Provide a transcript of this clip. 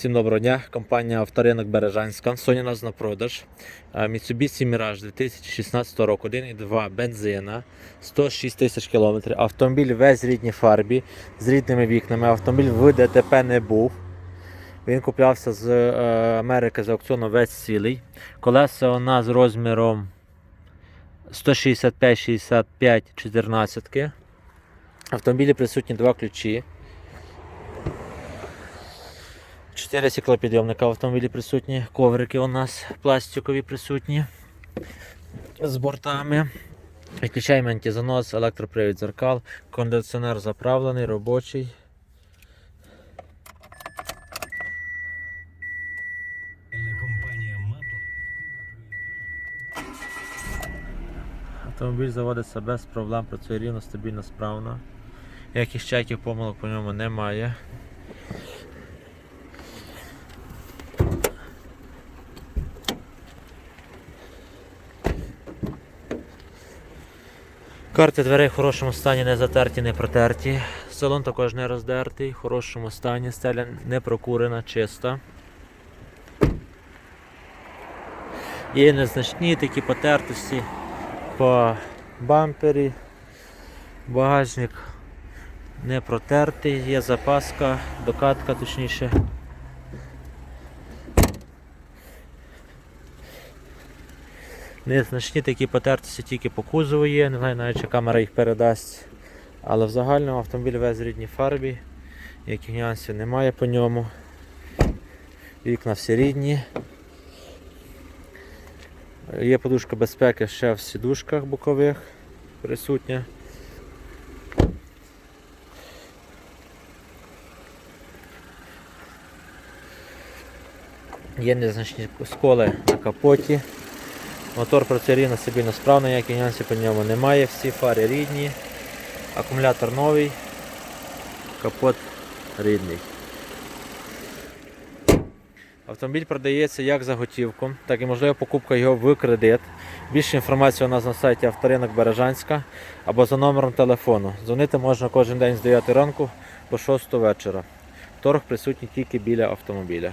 Всім доброго дня. Компанія Авторинок Бережанська. Сьогодні у нас на продаж Mitsubishi Mirage 2016 року, 1,2 бензина, 106 тисяч кілометрів. Автомобіль весь рідній фарбі, з рідними вікнами. Автомобіль в ДТП не був. Він куплявся з е, Америки з аукціону весь цілий. Колеса у нас з розміром 165-65 14. В автомобілі присутні два ключі. Чотири стеклопідйомника в автомобілі присутні, коврики у нас пластикові присутні з бортами. Відключаємо антизанос, електропривід зеркал, кондиціонер заправлений, робочий. Автомобіль заводиться без проблем, працює рівно, стабільно, справно. Яких чеків помилок по ньому немає. Карти дверей в хорошому стані, не затерті, не протерті. Салон також не роздертий, в хорошому стані, стеля не прокурена, чиста. Є незначні такі потертості по бампері. Багажник не протертий, є запаска, докатка точніше. Незначні такі потертості тільки по кузову є, не знаю навіть чи камера їх передасть. Але в загальному автомобіль весь в рідній фарбі, яких нюансів немає по ньому. Вікна всі рідні. Є подушка безпеки ще в сідушках бокових присутня. Є незначні сколи на капоті. Мотор працює рівно стабільно справно, ніяких нюансів по ньому немає. Всі фари рідні, акумулятор новий, капот рідний. Автомобіль продається як за готівку, так і можлива покупка його в кредит. Більше інформації у нас на сайті Авторинок Бережанська або за номером телефону. Дзвонити можна кожен день з 9 ранку по 6 вечора. Торг присутній тільки біля автомобіля.